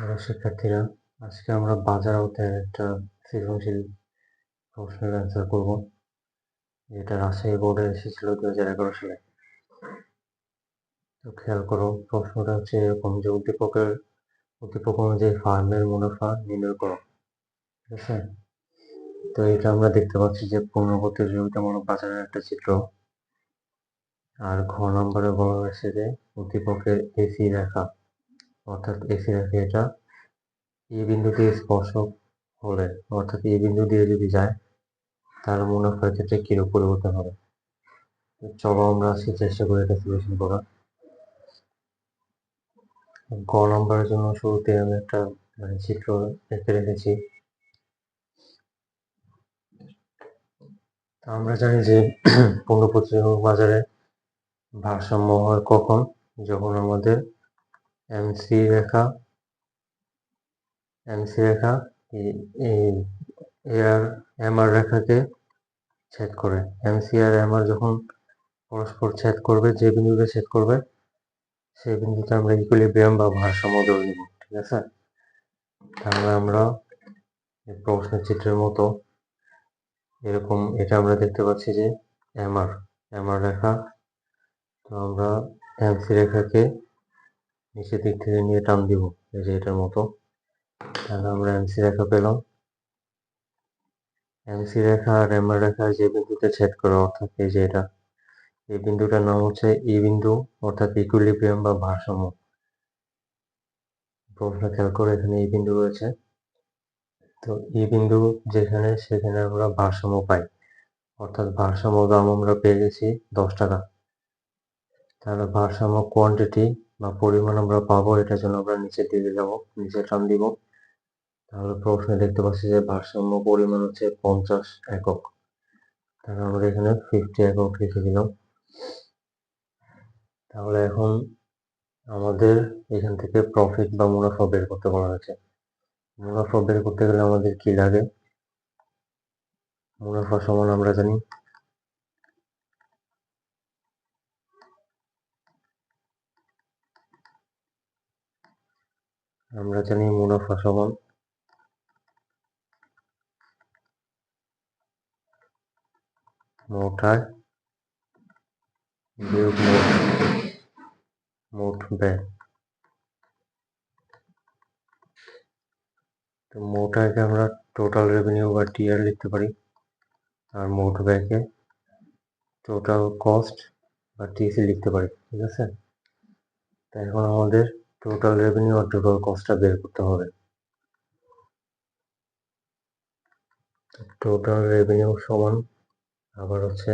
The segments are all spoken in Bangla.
হ্যালো শিক্ষার্থীরা, আজকে আমরা বাজার আওতায় একটা সৃজনশীল প্রশ্নের অ্যান্সার করব, যেটা রাজশাহী বোর্ডে এসেছিল দু হাজার এগারো সালে। তো খেয়াল করো, প্রশ্নটা হচ্ছে এরকম যে উদ্দীপকের, উদ্দীপক অনুযায়ী ফার্মের মুনাফা নির্ণয় করো, ঠিক আছে? তো এটা আমরা দেখতে পাচ্ছি যে পূর্ণ প্রতিযোগিতামূলক বাজারের একটা চিত্র, আর ঘ নম্বরে বলা হয়েছে যে উদ্দীপকের এসি রেখা অর্থাৎ এসি রেখা এটা এই বিন্দু দিয়ে স্পর্শক হলে, অর্থাৎ এই বিন্দু দিয়ে যদি যায় তাহলে মুনাফার ক্ষেত্রে কিরূপ পরিবর্তন হবে? চলো আমরা আজকে চেষ্টা করি এটা সলিউশন করার গ নম্বরের জন্য শুরুতে আমি একটা মানে চিত্র এঁকে রেখেছি। আমরা জানি যে পণ্য প্রতিযোগিক বাজারে ভারসাম্য হয় কখন? যখন আমাদের এমসি রেখা এমসি রেখা এর এমআর রেখাকে ছেদ করে। এমসি আর এমআর যখন পরস্পর ছেদ করবে, যে বিন্দুতে ছেদ করবে, সেই বিন্দুতে আমরা ইকুইলিব্রিয়াম বা ভারসাম্য ধরে নিব, ঠিক আছে? তাহলে আমরা প্রশ্নের চিত্রের মতো এরকম এটা আমরা দেখতে পাচ্ছি যে এমআর এমআর রেখা, তো আমরা এমসি রেখাকে নিচের দিক থেকে নিয়ে টান দিব। এই যে এটার মতো। তাহলে আমরা এমসি রেখা পেলাম। এমসি রেখা আর এমআর রেখা যে বিন্দুতে ছেদ করে, অর্থাৎ এই যে এটা, এই বিন্দুটার নাম হচ্ছে ই বিন্দু, অর্থাৎ ইকুইলিব্রিয়াম বা ভারসাম্য। প্রশ্ন খেয়াল করে এখানে এই বিন্দু রয়েছে। তো ই বিন্দু যেখানে, সেখানে আমরা ভারসাম্য পাই। অর্থাৎ ভারসাম্য দাম আমরা পেয়ে গেছি দশ টাকা। তাহলে ভারসাম্য কোয়ান্টিটি বা পরিমাণ আমরা পাবো, এটার জন্য আমরা নিচের দিকে যাব, নিচে টান দিব। তাহলে প্রশ্নে দেখতে পাচ্ছি যে ভারসাম্য পরিমাণ হচ্ছে পঞ্চাশ একক। তাহলে আমরা এখানে ফিফটি একক লিখে দিলাম। তাহলে এখন আমাদের এখান থেকে প্রফিট বা মুনাফা বের করতে বলা হয়েছে। মুনাফা বের করতে গেলে আমাদের কি লাগে? মুনাফা সমান আমরা জানি আমরা জানি মুনাফা সমান। মোট আয়। মোট। মোট ব্যয়। তো মোট আয়কে আমরা টোটাল রেভিনিউ বা টিআর লিখতে পারি। আর মোট ব্যয়কে টোটাল কস্ট বা টিসি লিখতে পারি, ঠিক আছে? তো এখন আমাদের টোটাল রেভিনিউ আর টোটাল কস্টটা বের করতে হবে। টোটাল রেভিনিউ সমান আবার হচ্ছে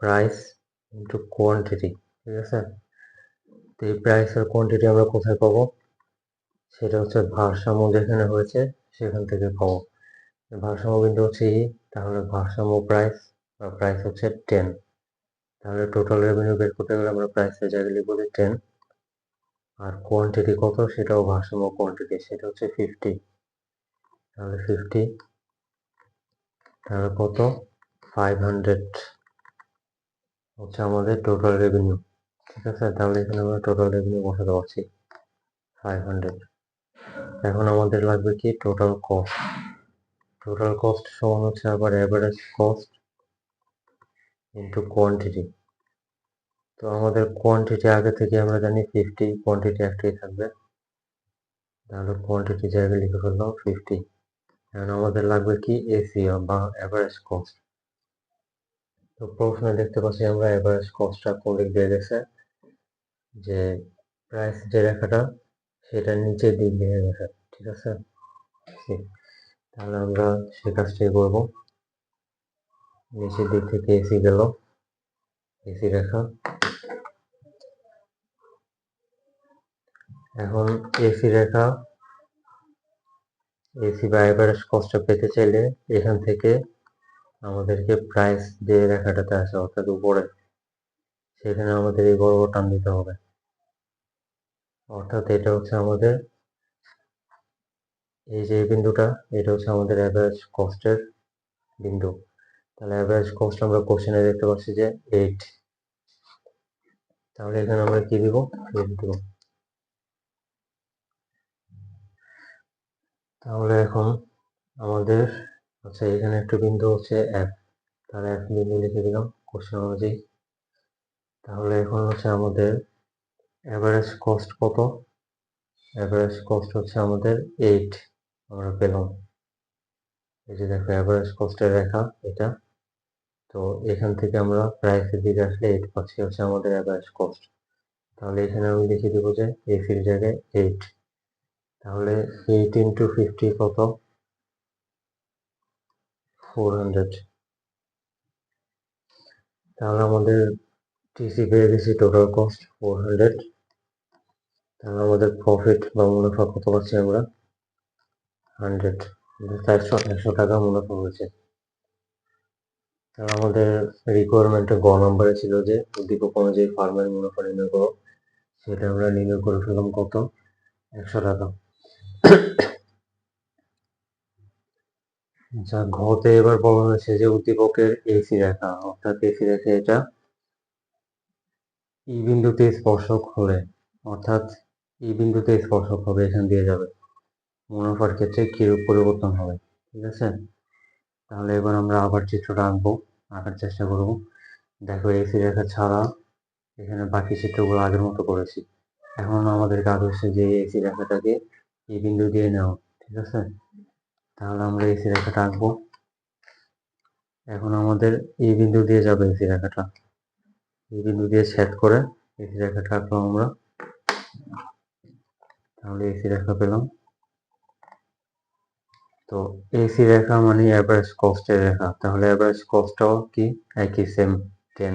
প্রাইস ইন্টু কোয়ান্টিটি ঠিক আছে? তো এই প্রাইস আর কোয়ান্টিটি আমরা কোথায় পাবো? সেটা হচ্ছে ভারসাম্য যেখানে হয়েছে সেখান থেকে পাবো। ভারসাম্য বিন্দু হচ্ছে ই তাহলে ভারসাম্য প্রাইস বা প্রাইস হচ্ছে টেন তাহলে টোটাল রেভিনিউ বের করতে গেলে আমরা প্রাইসের জায়গায় লিখব টেন আর কোয়ান্টিটি কত সেটাও ভারসাম্য কোয়ান্টিটি সেটা হচ্ছে ফিফটি তাহলে ফিফটি তাহলে কত? ফাইভ হান্ড্রেড হচ্ছে আমাদের টোটাল রেভিনিউ ঠিক আছে? তাহলে এখানে আমরা টোটাল রেভিনিউ বসাতে পারছি। ফাইভ হান্ড্রেড এখন আমাদের লাগবে কি? টোটাল কস্ট টোটাল কস্ট সমান হচ্ছে আবার অ্যাভারেজ কস্ট ইন্টু কোয়ান্টিটি তো আমাদের কোয়ান্টিটি আগে থেকে আমরা জানি ফিফটি কোয়ান্টিটি একটাই থাকবে। তাহলে কোয়ান্টিটি জায়গায় লিখে ফেললাম ফিফটি এখন আমাদের লাগবে কি এসি বা অ্যাভারেজ কস্ট তো প্রশ্নে দেখতে পাচ্ছি আমরা অ্যাভারেজ কস্টটা কোন দিক দিয়ে গেছে? যে প্রাইস যে রেখাটা, সেটা নিচের দিক দিয়ে গেছে, ঠিক আছে? তাহলে আমরা সে কাজটাই করব। নিচের দিক থেকে এসি গেল এসি রেখা। এখন এসি রেখা এসি বা এভারেজ কস্টটা পেতে চাইলে এখান থেকে আমাদেরকে প্রাইস যে রেখাটাতে আছে, অর্থাৎ উপরে, সেখানে আমাদের এই বড় টান দিতে হবে। অর্থাৎ এটা হচ্ছে আমাদের এই যে বিন্দুটা, এটা হচ্ছে আমাদের অ্যাভারেজ কস্টের বিন্দু। তাহলে অ্যাভারেজ কস্ট আমরা কোশ্চেনে দেখতে পাচ্ছি যে এইট তাহলে এখানে আমরা কি দিব? এইট দিব। তাহলে এখন আমাদের আচ্ছা এখানে একটা বিন্দু হচ্ছে এক। তাহলে এক বিন্দু লিখে দিলাম কোশ্চেন অনুযায়ী। তাহলে এখন হচ্ছে আমাদের অ্যাভারেজ কস্ট কত? অ্যাভারেজ কস্ট হচ্ছে আমাদের এইট আমরা পেলাম। এই যে দেখো অ্যাভারেজ কস্টের রেখা এটা। তো এখান থেকে আমরা প্রাইসের দিকে আসলে এইট পাচ্ছি, হচ্ছে আমাদের অ্যাভারেজ কস্ট তাহলে এখানে আমি লিখে দেবো যে এসির জায়গায় এইট তাহলে এইট ইন্টু ফিফটি কত? ফোর হান্ড্রেড তাহলে আমাদের টিসি পেয়ে গেছি টোটাল কস্ট ফোর হান্ড্রেড তাহলে আমাদের প্রফিট বা মুনাফা কত পাচ্ছি আমরা? হান্ড্রেড চারশো, একশো টাকা মুনাফা হয়েছে। তাহলে আমাদের রিকোয়ারমেন্টে গ নাম্বারে ছিল যে, উদ্দীপক অনুযায়ী ফার্মের মুনাফা নির্ণয় করো। সেটা আমরা নির্ণয় করে ফেললাম কত? একশো টাকা। আচ্ছা ঘতে এবার বলা হয়েছে যে উদ্দীপকের এসি রেখা অর্থাৎ এসি রেখা এটা ই বিন্দুতে স্পর্শক হলে, অর্থাৎ ই বিন্দুতে স্পর্শক হবে, এখান দিয়ে যাবে। মুনাফার ক্ষেত্রে কিরূপ পরিবর্তন হবে, ঠিক আছে? তাহলে এবার আমরা আবার চিত্রটা আঁকবো, আঁকার চেষ্টা করব। দেখো এসি রেখা ছাড়া এখানে বাকি চিত্রগুলো আগের মতো করেছি। এখন আমাদের কাজ হচ্ছে যে এসি রেখাটাকে এই বিন্দু দিয়ে নেওয়া ঠিক আছে? তাহলে আমরা এসি রেখাটা আঁকবো। এখন আমাদের এই বিন্দু দিয়ে যাবে এসি রেখাটা। এই বিন্দু দিয়ে ছেদ করে এসি রেখাটা আঁকলাম আমরা। তাহলে এসি রেখা পেলাম। তো এসি রেখা মানে অ্যাভারেজ কস্টের রেখা। তাহলে অ্যাভারেজ কস্টটাও কি? একই সেম টেন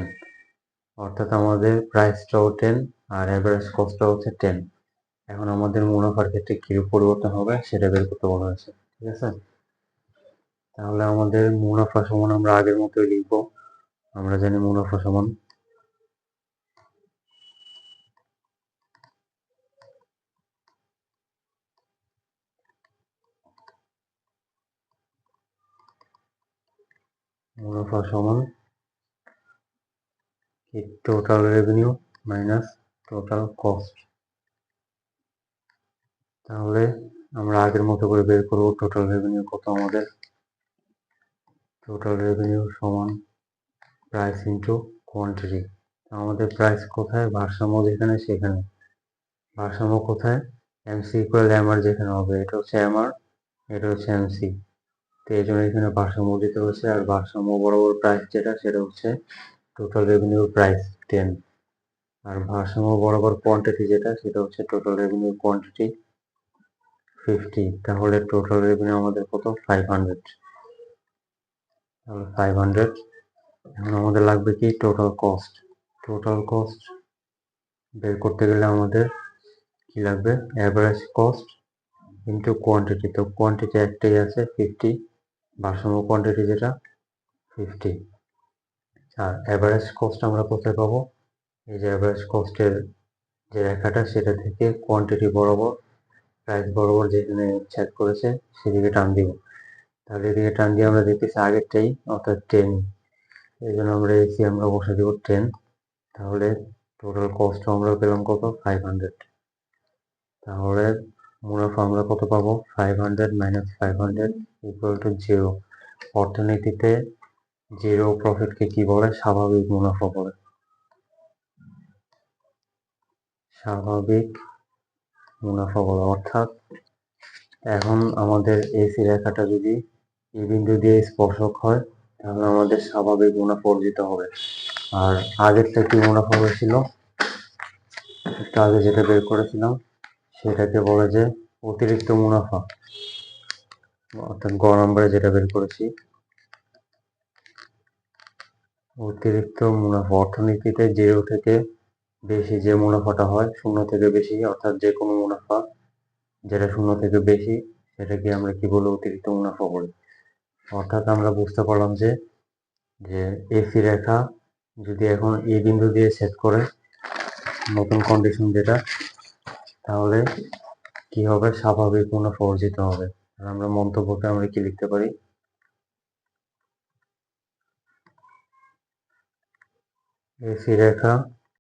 অর্থাৎ আমাদের প্রাইসটাও টেন আর অ্যাভারেজ কস্টটাও হচ্ছে টেন এখন আমাদের মুনাফার ক্ষেত্রে কি পরিবর্তন হবে সেটা বের করতে বলা হয়েছে, ঠিক আছে? তাহলে আমাদের মুনাফা সমান আমরা আগের মতোই লিখব, আমরা জানি মুনাফা সমান মুনাফা সমান total revenue minus total cost তাহলে আমরা আগের মতো করে বের করব। টোটাল রেভিনিউ কত আমাদের? টোটাল রেভিনিউ সমান প্রাইস ইন্টু কোয়ান্টিটি আমাদের প্রাইস কোথায়? ভারসাম্য যেখানে, সেখানে। ভারসাম্য কোথায়? এমসি ইকুয়াল এমআর যেখানে হবে। এটা হচ্ছে এমআর এটা হচ্ছে এমসি তো এই জন্য এখানে ভারসাম্য দিতে হচ্ছে আর ভারসাম্য বরাবর প্রাইস যেটা, সেটা হচ্ছে টোটাল রেভিনিউ প্রাইস টেন আর ভারসাম্য বরাবর কোয়ান্টিটি যেটা, সেটা হচ্ছে টোটাল রেভিনিউ কোয়ান্টিটি ফিফটি তাহলে টোটাল রেভিনিউ আমাদের কত? ফাইভ হান্ড্রেড তাহলে ফাইভ হান্ড্রেড এখন আমাদের লাগবে কি? টোটাল কস্ট টোটাল কস্ট বের করতে গেলে আমাদের কি লাগবে? অ্যাভারেজ কস্ট ইন্টু কোয়ান্টিটি তো কোয়ান্টিটি একটাই আছে ফিফটি ভারসাম্য কোয়ান্টিটি যেটা ফিফটি আর অ্যাভারেজ কস্ট আমরা কোথায় পাবো? এই যে অ্যাভারেজ কস্টের যে রেখাটা, সেটা থেকে কোয়ান্টিটি বরাবর প্রাইস বরাবর যেখানে ছেদ করেছে, সেদিকে টান দিব। তাহলে এদিকে টান দিয়ে আমরা দেখতেছি আগেরটাই, অর্থাৎ টেন এই জন্য আমরা এসি আমরা বসে দেবো টেন তাহলে টোটাল কস্ট আমরা পেলাম কত? ফাইভ হান্ড্রেড তাহলে মুনাফা আমরা কত পাবো? Five hundred minus five hundred equal to zero অর্থনীতিতে জিরো প্রফিটকে কি বলে? স্বাভাবিক মুনাফা বলে। স্বাভাবিক মুনাফা বলে। অর্থাৎ এখন আমাদের এসি রেখাটা যদি এই বিন্দু দিয়ে স্পর্শক হয়, তাহলে আমাদের স্বাভাবিক মুনাফা অর্জিত হবে। আর আগেরটা কি মুনাফা হয়েছিল? একটু আগে যেটা বের করেছিলাম, সেটাকে বলে যে অতিরিক্ত মুনাফা। অর্থাৎ গ নম্বরে যেটা বের করেছি, অতিরিক্ত মুনাফা। অর্থনীতিতে জিরো থেকে বেশি যে মুনাফাটা হয়, শূন্য থেকে বেশি, অর্থাৎ যে কোনো মুনাফা, যেটা শূন্য থেকে বেশি, সেটাকে আমরা কি বলি অতিরিক্ত মুনাফা বলি। অর্থাৎ আমরা বুঝতে পারলাম যে যে এসি রেখা যদি এখন এই বিন্দু দিয়ে সেট করে, নতুন কন্ডিশন যেটা, তাহলে কি হবে? স্বাভাবিক মুনাফা অর্জিত হবে। আর আমরা মন্তব্যকে আমরা কি লিখতে পারি? এসি রেখা